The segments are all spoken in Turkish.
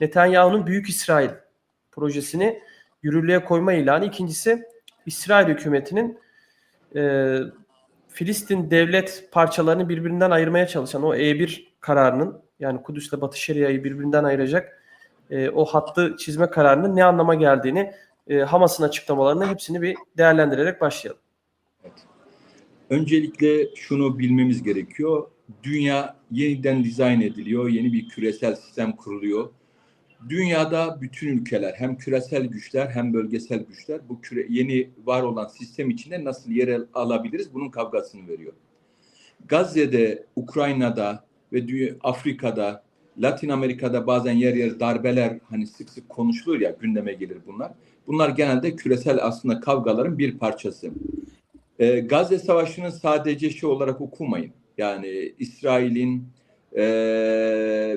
Netanyahu'nun Büyük İsrail projesini yürürlüğe koyma ilanı. İkincisi İsrail hükümetinin e, Filistin devlet parçalarını birbirinden ayırmaya çalışan o E1 kararının yani Kudüs'le Batı Şeria'yı birbirinden ayıracak e, o hattı çizme kararının ne anlama geldiğini e, Hamas'ın açıklamalarını hepsini bir değerlendirerek başlayalım. Öncelikle şunu bilmemiz gerekiyor. Dünya yeniden dizayn ediliyor, yeni bir küresel sistem kuruluyor. Dünyada bütün ülkeler hem küresel güçler hem bölgesel güçler bu küre, yeni var olan sistem içinde nasıl yer alabiliriz bunun kavgasını veriyor. Gazze'de, Ukrayna'da ve Afrika'da, Latin Amerika'da bazen yer yer darbeler hani sık sık konuşulur ya gündeme gelir bunlar. Bunlar genelde küresel aslında kavgaların bir parçası. Ee, Gazze Savaşı'nı sadece şey olarak okumayın. Yani İsrail'in e,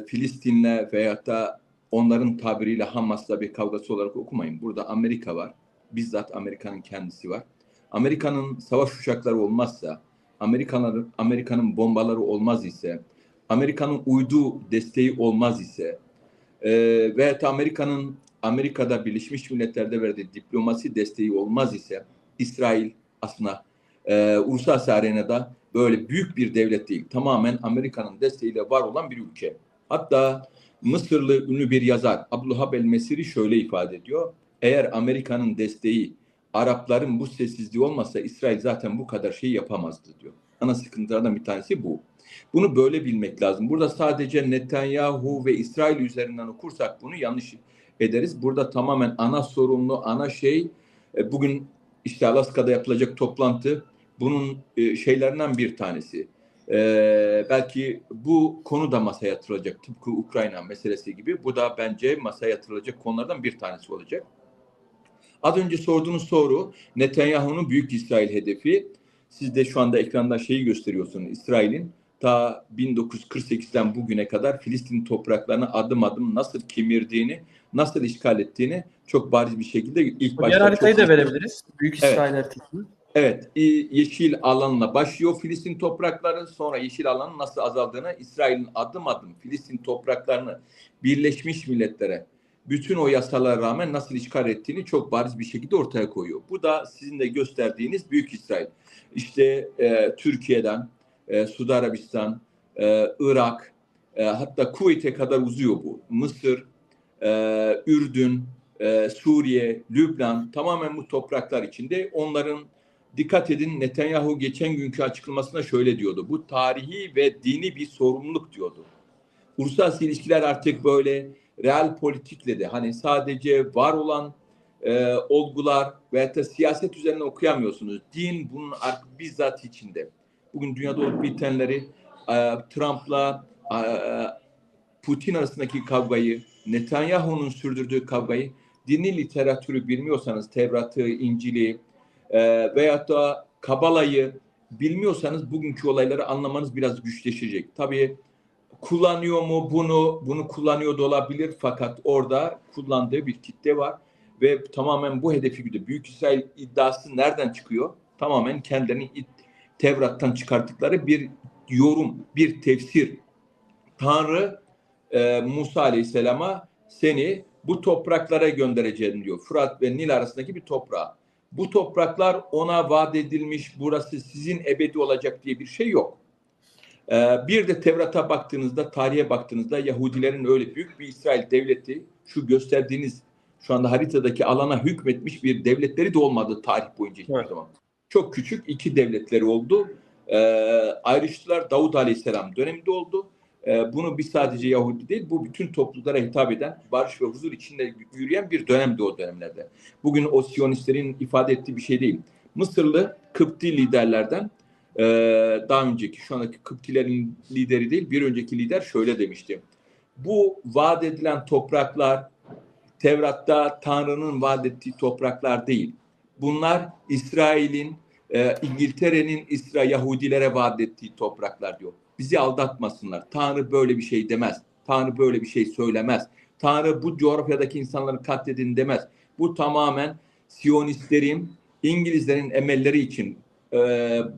Filistin'le veyahut da onların tabiriyle Hamas'la bir kavgası olarak okumayın. Burada Amerika var. Bizzat Amerika'nın kendisi var. Amerika'nın savaş uçakları olmazsa, Amerikanların Amerika'nın bombaları olmaz ise, Amerika'nın uydu desteği olmaz ise e, veyahut Amerika'nın Amerika'da Birleşmiş Milletler'de verdiği diplomasi desteği olmaz ise İsrail aslında e, uluslararası arenada böyle büyük bir devlet değil. Tamamen Amerika'nın desteğiyle var olan bir ülke. Hatta Mısırlı ünlü bir yazar Abdülhab el Mesiri şöyle ifade ediyor. Eğer Amerika'nın desteği Arapların bu sessizliği olmasa İsrail zaten bu kadar şey yapamazdı diyor. Ana sıkıntılardan bir tanesi bu. Bunu böyle bilmek lazım. Burada sadece Netanyahu ve İsrail üzerinden okursak bunu yanlış ederiz. Burada tamamen ana sorumlu, ana şey e, bugün işte Alaska'da yapılacak toplantı bunun e, şeylerinden bir tanesi. Ee, belki bu konu da masaya yatırılacak tıpkı Ukrayna meselesi gibi. Bu da bence masaya yatırılacak konulardan bir tanesi olacak. Az önce sorduğunuz soru Netanyahu'nun Büyük İsrail hedefi. Siz de şu anda ekranda şeyi gösteriyorsunuz. İsrail'in ta 1948'den bugüne kadar Filistin topraklarını adım adım nasıl kemirdiğini, nasıl işgal ettiğini çok bariz bir şekilde ilk başta... Diğer haritayı da verebiliriz. Büyük Evet. İsrail haritasını. Evet, yeşil alanla başlıyor Filistin toprakları. Sonra yeşil alanın nasıl azaldığını, İsrail'in adım adım Filistin topraklarını Birleşmiş Milletler'e bütün o yasalara rağmen nasıl işgal ettiğini çok bariz bir şekilde ortaya koyuyor. Bu da sizin de gösterdiğiniz Büyük İsrail. İşte e, Türkiye'den, e, Suudi Arabistan, e, Irak, e, hatta Kuveyt'e kadar uzuyor bu. Mısır, e, Ürdün, e, Suriye, Lübnan tamamen bu topraklar içinde. Onların dikkat edin Netanyahu geçen günkü açıklamasında şöyle diyordu. Bu tarihi ve dini bir sorumluluk diyordu. Uluslararası ilişkiler artık böyle real politikle de hani sadece var olan e, olgular veya da siyaset üzerine okuyamıyorsunuz. Din bunun artık bizzat içinde. Bugün dünyada olup bitenleri e, Trump'la e, Putin arasındaki kavgayı, Netanyahu'nun sürdürdüğü kavgayı dini literatürü bilmiyorsanız Tevrat'ı, İncil'i e, veyahut da Kabala'yı bilmiyorsanız bugünkü olayları anlamanız biraz güçleşecek. Tabii kullanıyor mu bunu? Bunu kullanıyor da olabilir fakat orada kullandığı bir kitle var ve tamamen bu hedefi güdüyor. Büyük İsrail iddiası nereden çıkıyor? Tamamen kendilerini Tevrat'tan çıkarttıkları bir yorum, bir tefsir. Tanrı e, Musa Aleyhisselam'a seni bu topraklara göndereceğim diyor. Fırat ve Nil arasındaki bir toprağa. Bu topraklar ona vaat edilmiş, burası sizin ebedi olacak diye bir şey yok. Ee, bir de Tevrat'a baktığınızda, tarihe baktığınızda Yahudilerin öyle büyük bir İsrail devleti, şu gösterdiğiniz şu anda haritadaki alana hükmetmiş bir devletleri de olmadı tarih boyunca hiçbir Evet. zaman. Çok küçük iki devletleri oldu. Ee, ayrıştılar. Davut Aleyhisselam döneminde oldu. Ee, bunu bir sadece Yahudi değil, bu bütün topluluklara hitap eden, barış ve huzur içinde yürüyen bir dönemdi o dönemlerde. Bugün o Siyonistlerin ifade ettiği bir şey değil. Mısırlı Kıpti liderlerden e, daha önceki, şu andaki Kıptilerin lideri değil, bir önceki lider şöyle demişti. Bu vaat edilen topraklar Tevrat'ta Tanrı'nın vaat ettiği topraklar değil. Bunlar İsrail'in, e, İngiltere'nin İsra Yahudilere vaat ettiği topraklar diyor. Bizi aldatmasınlar. Tanrı böyle bir şey demez. Tanrı böyle bir şey söylemez. Tanrı bu coğrafyadaki insanları katledin demez. Bu tamamen Siyonistlerin, İngilizlerin emelleri için e,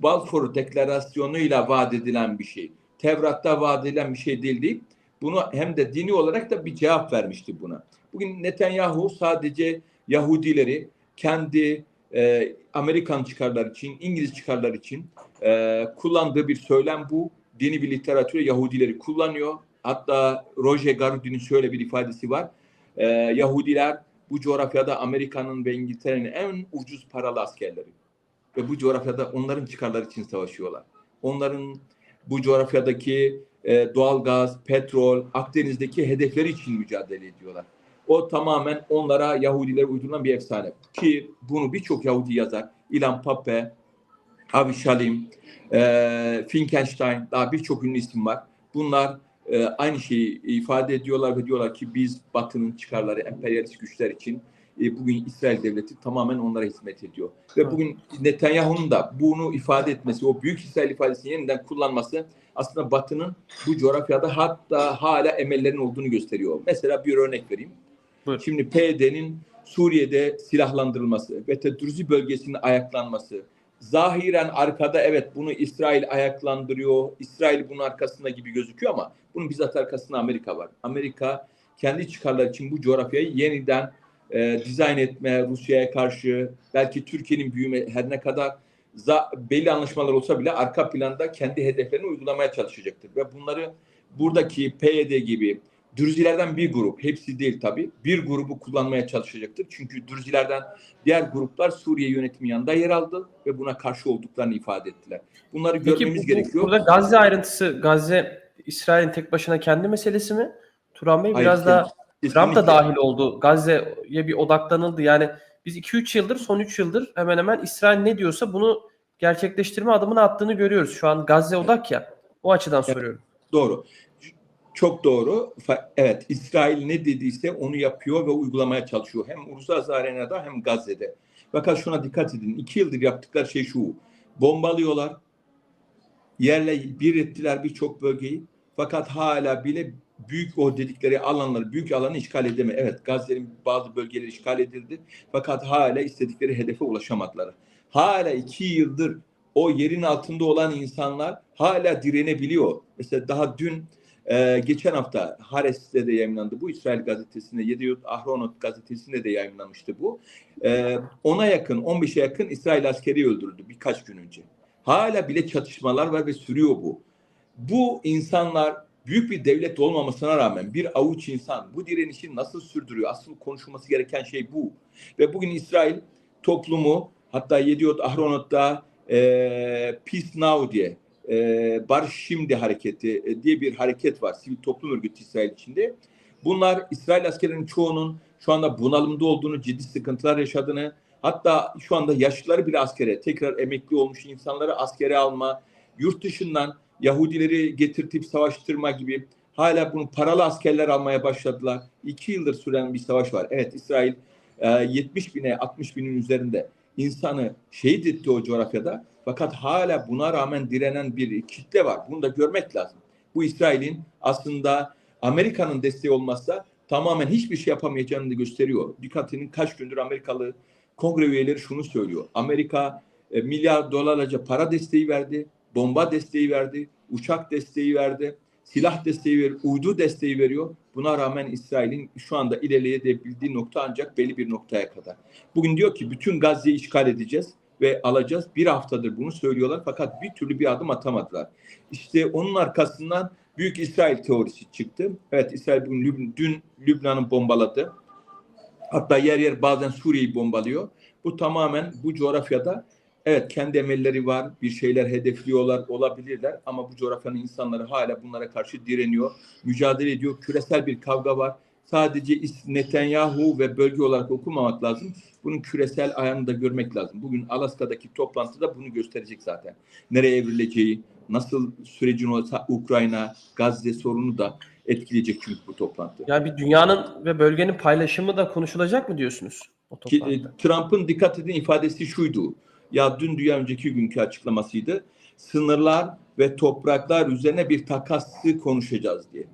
Balfour Deklarasyonu'yla vaat edilen bir şey. Tevrat'ta vaat edilen bir şey değil değil. Bunu hem de dini olarak da bir cevap vermişti buna. Bugün Netanyahu sadece Yahudileri kendi e, Amerikan çıkarlar için, İngiliz çıkarlar için e, kullandığı bir söylem bu. Dini bir literatüre Yahudileri kullanıyor. Hatta Roger Garudi'nin şöyle bir ifadesi var. E, Yahudiler bu coğrafyada Amerika'nın ve İngiltere'nin en ucuz paralı askerleri. Ve bu coğrafyada onların çıkarları için savaşıyorlar. Onların bu coğrafyadaki e, doğal gaz, petrol, Akdeniz'deki hedefleri için mücadele ediyorlar. O tamamen onlara Yahudilere uydurulan bir efsane. Ki bunu birçok Yahudi yazar. Ilan Pape, Avi Shalim, e, Finkelstein, daha birçok ünlü isim var. Bunlar e, aynı şeyi ifade ediyorlar ve diyorlar ki biz Batı'nın çıkarları, emperyalist güçler için e, bugün İsrail devleti tamamen onlara hizmet ediyor. Ve bugün Netanyahu'nun da bunu ifade etmesi, o büyük İsrail ifadesini yeniden kullanması aslında Batı'nın bu coğrafyada hatta hala emellerin olduğunu gösteriyor. Mesela bir örnek vereyim. Buyur. Şimdi PYD'nin Suriye'de silahlandırılması ve Tedruzi bölgesinin ayaklanması, zahiren arkada evet bunu İsrail ayaklandırıyor, İsrail bunun arkasında gibi gözüküyor ama bunun bizzat arkasında Amerika var. Amerika kendi çıkarları için bu coğrafyayı yeniden e, dizayn etme, Rusya'ya karşı, belki Türkiye'nin büyüme her ne kadar za, belli anlaşmalar olsa bile arka planda kendi hedeflerini uygulamaya çalışacaktır. Ve bunları buradaki PYD gibi Dürzilerden bir grup, hepsi değil tabii, bir grubu kullanmaya çalışacaktır. Çünkü Dürzilerden diğer gruplar Suriye yönetimi yanında yer aldı ve buna karşı olduklarını ifade ettiler. Bunları Peki görmemiz bu- bu- gerekiyor. burada Gazze ayrıntısı, Gazze İsrail'in tek başına kendi meselesi mi? Turan Bey Hayır, biraz da Trump da dahil oldu. Gazze'ye bir odaklanıldı. Yani biz 2-3 yıldır, son 3 yıldır hemen hemen İsrail ne diyorsa bunu gerçekleştirme adımını attığını görüyoruz. Şu an Gazze odak ya. O açıdan soruyorum. Doğru. Çok doğru. Evet, İsrail ne dediyse onu yapıyor ve uygulamaya çalışıyor. Hem Uluslararası arenada hem Gazze'de. Fakat şuna dikkat edin. İki yıldır yaptıkları şey şu. Bombalıyorlar. Yerle bir ettiler birçok bölgeyi. Fakat hala bile büyük o dedikleri alanları, büyük alanı işgal edeme. Evet, Gazze'nin bazı bölgeleri işgal edildi. Fakat hala istedikleri hedefe ulaşamadılar. Hala iki yıldır o yerin altında olan insanlar hala direnebiliyor. Mesela daha dün ee, geçen hafta Hares'te de yayınlandı bu. İsrail gazetesinde, Yediot Ahronot gazetesinde de yayınlanmıştı bu. Ee, ona yakın, 15'e yakın İsrail askeri öldürüldü birkaç gün önce. Hala bile çatışmalar var ve sürüyor bu. Bu insanlar büyük bir devlet olmamasına rağmen bir avuç insan bu direnişi nasıl sürdürüyor? Asıl konuşulması gereken şey bu. Ve bugün İsrail toplumu hatta Yediot Ahronot'ta e, Peace Now diye e, Barış Şimdi Hareketi e, diye bir hareket var. Sivil toplum örgütü İsrail içinde. Bunlar İsrail askerinin çoğunun şu anda bunalımda olduğunu, ciddi sıkıntılar yaşadığını, hatta şu anda yaşlıları bile askere, tekrar emekli olmuş insanları askere alma, yurt dışından Yahudileri getirtip savaştırma gibi hala bunu paralı askerler almaya başladılar. İki yıldır süren bir savaş var. Evet İsrail e, 70 bine 60 binin üzerinde insanı şehit etti o coğrafyada. Fakat hala buna rağmen direnen bir kitle var. Bunu da görmek lazım. Bu İsrail'in aslında Amerika'nın desteği olmazsa tamamen hiçbir şey yapamayacağını da gösteriyor. Dikkatinin kaç gündür Amerikalı kongre üyeleri şunu söylüyor. Amerika e, milyar dolarlarca para desteği verdi, bomba desteği verdi, uçak desteği verdi, silah desteği veriyor, uydu desteği veriyor. Buna rağmen İsrail'in şu anda ilerleyebildiği nokta ancak belli bir noktaya kadar. Bugün diyor ki bütün Gazze'yi işgal edeceğiz ve alacağız. Bir haftadır bunu söylüyorlar fakat bir türlü bir adım atamadılar. İşte onun arkasından Büyük İsrail teorisi çıktı. Evet İsrail bugün Lüb- dün Lübnan'ı bombaladı. Hatta yer yer bazen Suriye'yi bombalıyor. Bu tamamen bu coğrafyada evet kendi emelleri var, bir şeyler hedefliyorlar, olabilirler ama bu coğrafyanın insanları hala bunlara karşı direniyor, mücadele ediyor. Küresel bir kavga var. Sadece Netanyahu ve bölge olarak okumamak lazım. Bunun küresel ayağını da görmek lazım. Bugün Alaska'daki toplantıda bunu gösterecek zaten. Nereye evrileceği, nasıl sürecin olsa Ukrayna, Gazze sorunu da etkileyecek çünkü bu toplantı. Yani bir dünyanın ve bölgenin paylaşımı da konuşulacak mı diyorsunuz e? Trump'ın dikkat edin ifadesi şuydu. Ya dün dünya önceki günkü açıklamasıydı. Sınırlar ve topraklar üzerine bir takası konuşacağız diye.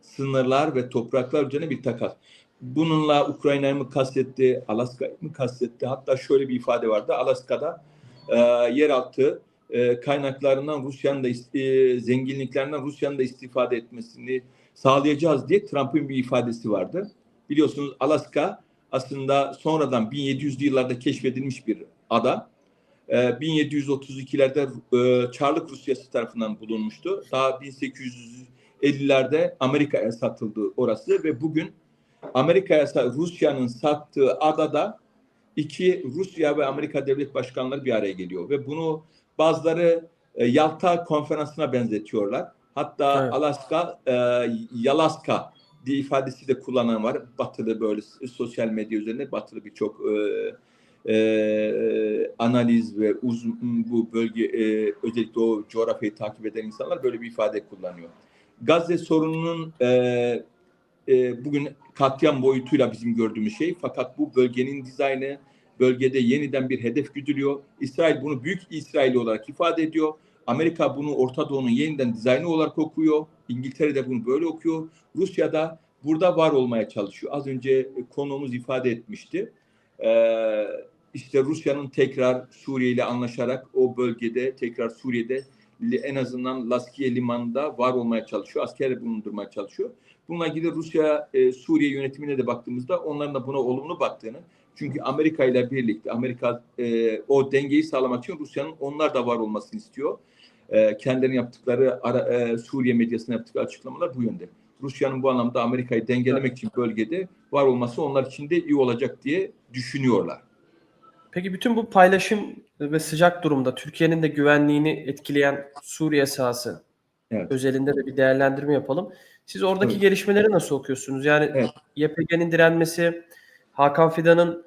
Sınırlar ve topraklar üzerine bir takas. Bununla Ukrayna'yı mı kastetti, Alaska'yı mı kastetti? Hatta şöyle bir ifade vardı. Alaska'da e, yeraltı e, kaynaklarından Rusya'nın da e, zenginliklerinden Rusya'nın da istifade etmesini sağlayacağız diye Trump'ın bir ifadesi vardı. Biliyorsunuz Alaska aslında sonradan 1700'lü yıllarda keşfedilmiş bir ada. Ee, 1732'lerde e, Çarlık Rusyası tarafından bulunmuştu. Daha 1850'lerde Amerika'ya satıldı orası ve bugün Amerika'ya Rusya'nın sattığı adada iki Rusya ve Amerika devlet başkanları bir araya geliyor ve bunu bazıları e, Yalta konferansına benzetiyorlar. Hatta Evet. Alaska e, Yalaska diye ifadesi de kullanan var. Batılı böyle sosyal medya üzerinde batılı birçok e, e, analiz ve uz, bu bölge e, özellikle o coğrafyayı takip eden insanlar böyle bir ifade kullanıyor. Gazze sorununun e, e, bugün katliam boyutuyla bizim gördüğümüz şey fakat bu bölgenin dizaynı bölgede yeniden bir hedef güdülüyor. İsrail bunu büyük İsrail olarak ifade ediyor. Amerika bunu Orta Doğu'nun yeniden dizaynı olarak okuyor. İngiltere de bunu böyle okuyor. Rusya da burada var olmaya çalışıyor. Az önce konuğumuz ifade etmişti. Ee, işte Rusya'nın tekrar Suriye ile anlaşarak o bölgede tekrar Suriye'de en azından Laskiye limanında var olmaya çalışıyor. Asker bulundurmaya çalışıyor. Bununla ilgili Rusya e, Suriye yönetimine de baktığımızda onların da buna olumlu baktığını çünkü Amerika ile birlikte Amerika e, o dengeyi sağlamak için Rusya'nın onlar da var olmasını istiyor. E, kendilerinin yaptıkları ara, e, Suriye medyasına yaptıkları açıklamalar bu yönde. Rusya'nın bu anlamda Amerika'yı dengelemek için bölgede var olması onlar için de iyi olacak diye düşünüyorlar. Peki bütün bu paylaşım ve sıcak durumda Türkiye'nin de güvenliğini etkileyen Suriye sahası Evet. özelinde de bir değerlendirme yapalım. Siz oradaki Evet. gelişmeleri nasıl okuyorsunuz? Yani Evet. YPG'nin direnmesi, Hakan Fidan'ın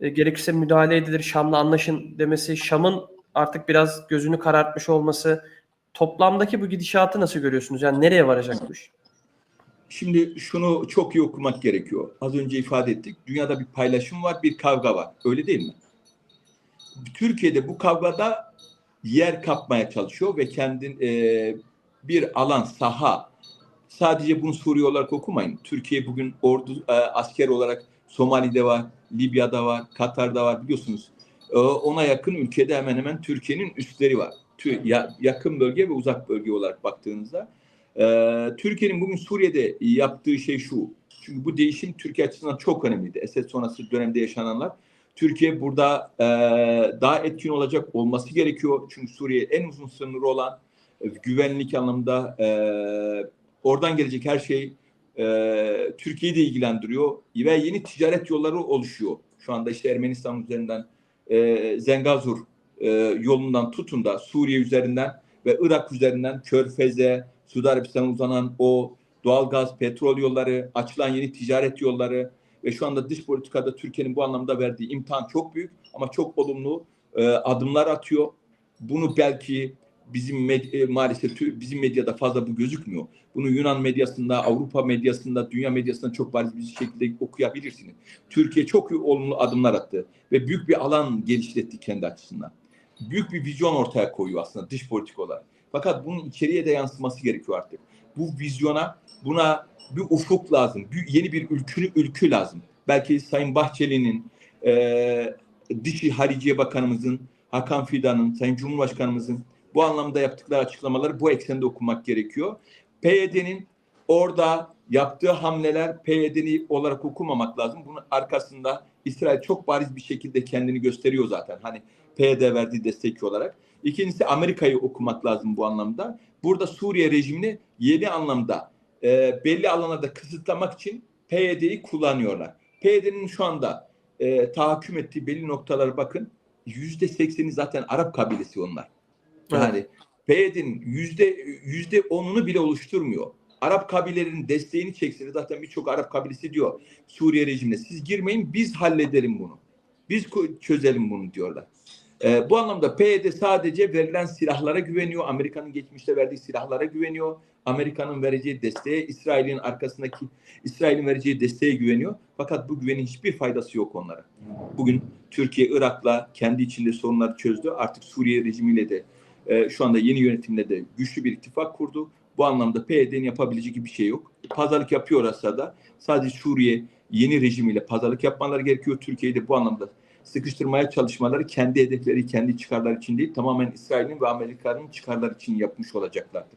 e, gerekirse müdahale edilir, Şam'la anlaşın demesi, Şam'ın artık biraz gözünü karartmış olması, toplamdaki bu gidişatı nasıl görüyorsunuz? Yani nereye varacak bu iş? Şimdi şunu çok iyi okumak gerekiyor. Az önce ifade ettik. Dünyada bir paylaşım var, bir kavga var. Öyle değil mi? Türkiye'de bu kavgada yer kapmaya çalışıyor ve kendin e, bir alan, saha. Sadece bunu Suriye olarak okumayın. Türkiye bugün ordu e, asker olarak Somali'de var, Libya'da var, Katar'da var biliyorsunuz. E, ona yakın ülkede hemen hemen Türkiye'nin üstleri var. Tü- ya- yakın bölge ve uzak bölge olarak baktığınızda. Ee, Türkiye'nin bugün Suriye'de yaptığı şey şu. Çünkü bu değişim Türkiye açısından çok önemliydi. Esed sonrası dönemde yaşananlar. Türkiye burada e, daha etkin olacak olması gerekiyor. Çünkü Suriye en uzun sınırı olan e, güvenlik anlamında e, oradan gelecek her şey e, Türkiye'yi de ilgilendiriyor ve yeni ticaret yolları oluşuyor. Şu anda işte Ermenistan üzerinden e, Zengazur e, yolundan tutun da Suriye üzerinden ve Irak üzerinden Körfez'e, Suudi Arabistan'a uzanan o doğalgaz, petrol yolları, açılan yeni ticaret yolları ve şu anda dış politikada Türkiye'nin bu anlamda verdiği imtihan çok büyük ama çok olumlu e, adımlar atıyor. Bunu belki bizim med- e, maalesef bizim medyada fazla bu gözükmüyor. Bunu Yunan medyasında, Avrupa medyasında, dünya medyasında çok bariz bir şekilde okuyabilirsiniz. Türkiye çok olumlu adımlar attı ve büyük bir alan geliştirdi kendi açısından. Büyük bir vizyon ortaya koyuyor aslında dış politik olarak. Fakat bunun içeriye de yansıması gerekiyor artık. Bu vizyona, buna bir ufuk lazım. Bir, yeni bir ülkü, ülkü lazım. Belki Sayın Bahçeli'nin, e, Dış Hariciye Bakanımızın, Hakan Fidan'ın, Sayın Cumhurbaşkanımızın bu anlamda yaptıkları açıklamaları bu eksende okumak gerekiyor. PYD'nin orada yaptığı hamleler PYD'ni olarak okumamak lazım. Bunun arkasında İsrail çok bariz bir şekilde kendini gösteriyor zaten. Hani PYD verdiği destek olarak. İkincisi Amerika'yı okumak lazım bu anlamda. Burada Suriye rejimini yeni anlamda e, belli alanlarda kısıtlamak için PYD'yi kullanıyorlar. PYD'nin şu anda e, tahakküm ettiği belli noktalara bakın. Yüzde sekseni zaten Arap kabilesi onlar. Yani PYD'nin yüzde yüzde onunu bile oluşturmuyor. Arap kabilelerinin desteğini çekse zaten birçok Arap kabilesi diyor Suriye rejimine siz girmeyin biz halledelim bunu. Biz çözelim bunu diyorlar. Ee, bu anlamda PYD sadece verilen silahlara güveniyor. Amerika'nın geçmişte verdiği silahlara güveniyor. Amerika'nın vereceği desteğe, İsrail'in arkasındaki İsrail'in vereceği desteğe güveniyor. Fakat bu güvenin hiçbir faydası yok onlara. Bugün Türkiye Irak'la kendi içinde sorunları çözdü. Artık Suriye rejimiyle de e, şu anda yeni yönetimle de güçlü bir ittifak kurdu. Bu anlamda PYD'nin yapabileceği bir şey yok. Pazarlık yapıyor aslında. Sadece Suriye yeni rejimiyle pazarlık yapmaları gerekiyor. Türkiye'de bu anlamda sıkıştırmaya çalışmaları kendi hedefleri, kendi çıkarları için değil, tamamen İsrail'in ve Amerika'nın çıkarları için yapmış olacaklardır.